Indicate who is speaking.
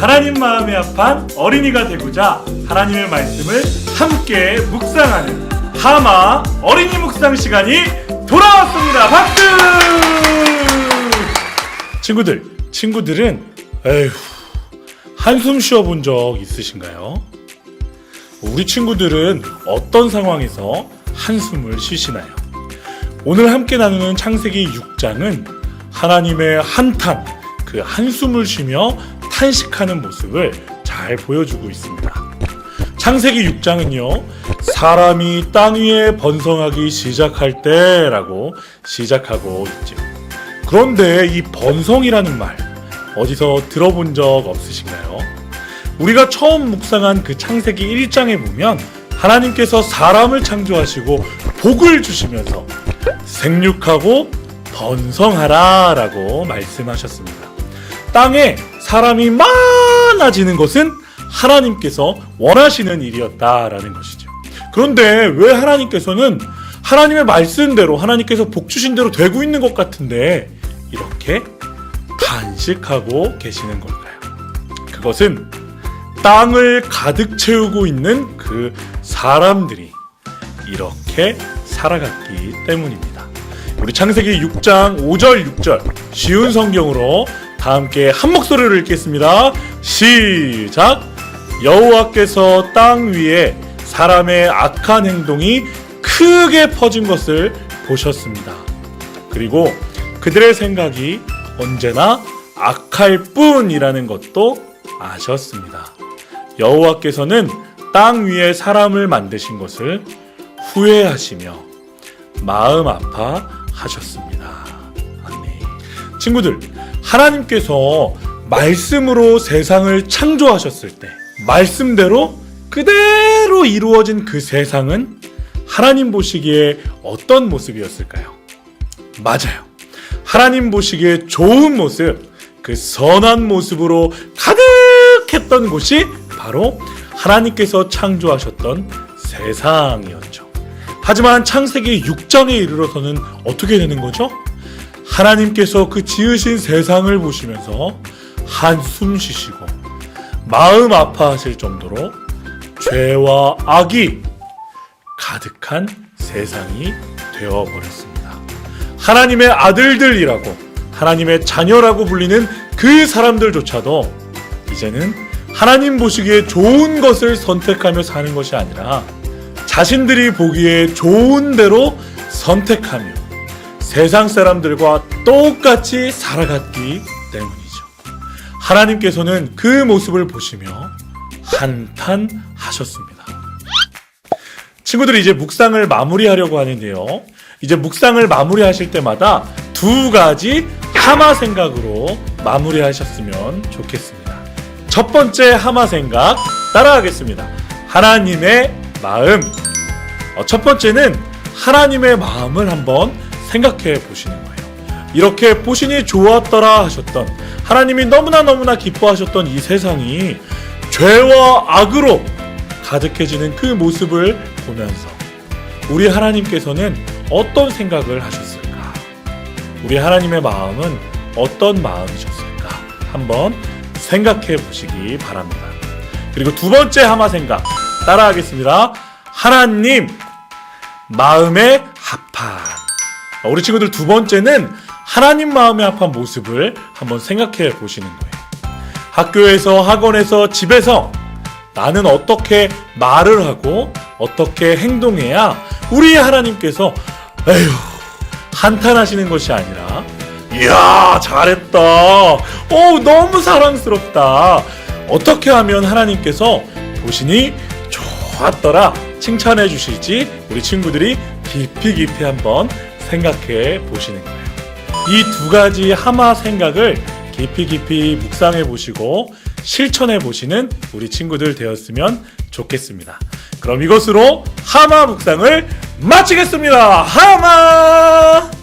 Speaker 1: 합한 어린이가 되고자 하나님의 말씀을 함께 묵상하는 하마 어린이 묵상 시간이 돌아왔습니다. 박수! 친구들, 친구들은 에휴 한숨 쉬어 본 적 있으신가요? 우리 친구들은 어떤 상황에서 한숨을 쉬시나요? 오늘 함께 나누는 창세기 6장은 하나님의 한탄, 그 한숨을 쉬며 탄식하는 모습을 잘 보여주고 있습니다. 창세기 6장은요, 사람이 땅 위에 번성하기 시작할 때라고 시작하고 있죠. 그런데 이 번성이라는 말, 어디서 들어본 적 없으신가요? 우리가 처음 묵상한 그 창세기 1장에 보면 하나님께서 사람을 창조하시고 복을 주시면서 생육하고 번성하라 라고 말씀하셨습니다. 땅에 사람이 많아지는 것은 하나님께서 원하시는 일이었다라는 것이죠. 그런데 왜 하나님께서는 하나님의 말씀대로 하나님께서 복 주신 대로 되고 있는 것 같은데 이렇게 단식하고 계시는 걸까요? 그것은 땅을 가득 채우고 있는 그 사람들이 이렇게 살아갔기 때문입니다. 우리 창세기 6장 5절 6절 쉬운 성경으로 다 함께 한 목소리로 읽겠습니다. 시작. 여호와께서 땅 위에 사람의 악한 행동이 크게 퍼진 것을 보셨습니다. 그리고 그들의 생각이 언제나 악할 뿐이라는 것도 아셨습니다. 여호와께서는 땅 위에 사람을 만드신 것을 후회하시며 마음 아파하셨습니다. 아멘. 친구들, 하나님께서 말씀으로 세상을 창조하셨을 때 말씀대로 그대로 이루어진 그 세상은 하나님 보시기에 어떤 모습이었을까요? 맞아요. 하나님 보시기에 좋은 모습, 그 선한 모습으로 가득했던 곳이 바로 하나님께서 창조하셨던 세상이었죠. 하지만 창세기 6장에 이르러서는 어떻게 되는 거죠? 하나님께서 그 지으신 세상을 보시면서 한숨 쉬시고 마음 아파하실 정도로 죄와 악이 가득한 세상이 되어버렸습니다. 하나님의 아들들이라고 하나님의 자녀라고 불리는 그 사람들조차도 이제는 하나님 보시기에 좋은 것을 선택하며 사는 것이 아니라 자신들이 보기에 좋은 대로 선택하며 세상 사람들과 똑같이 살아갔기 때문이죠. 하나님께서는 그 모습을 보시며 한탄하셨습니다. 친구들이 이제 묵상을 마무리하려고 하는데요. 이제 묵상을 마무리하실 때마다 두 가지 하마 생각으로 마무리하셨으면 좋겠습니다. 첫 번째 하마 생각 따라하겠습니다. 하나님의 마음. 어, 첫 번째는 하나님의 마음을 한번 생각해 보시는 거예요. 이렇게 보시니 좋았더라 하셨던 하나님이 너무나 너무나 기뻐하셨던 이 세상이 죄와 악으로 가득해지는 그 모습을 보면서 우리 하나님께서는 어떤 생각을 하셨을까? 우리 하나님의 마음은 어떤 마음이셨을까? 한번 생각해 보시기 바랍니다. 그리고 두 번째 하마 생각 따라하겠습니다. 하나님 마음의 합한 우리 친구들 두 번째는 하나님 마음의 합한 모습을 한번 생각해 보시는 거예요. 학교에서 학원에서 집에서 나는 어떻게 말을 하고 어떻게 행동해야 우리 하나님께서 에휴 한탄하시는 것이 아니라 이야 잘했다. 오 너무 사랑스럽다. 어떻게 하면 하나님께서 보시니 좋았더라. 칭찬해 주실지 우리 친구들이 깊이 깊이 한번 생각해 보시는 거예요 이 두 가지 하마 생각을 깊이 깊이 묵상해 보시고 실천해 보시는 우리 친구들 되었으면 좋겠습니다. 그럼 이것으로 하마 묵상을 마치겠습니다. 하마!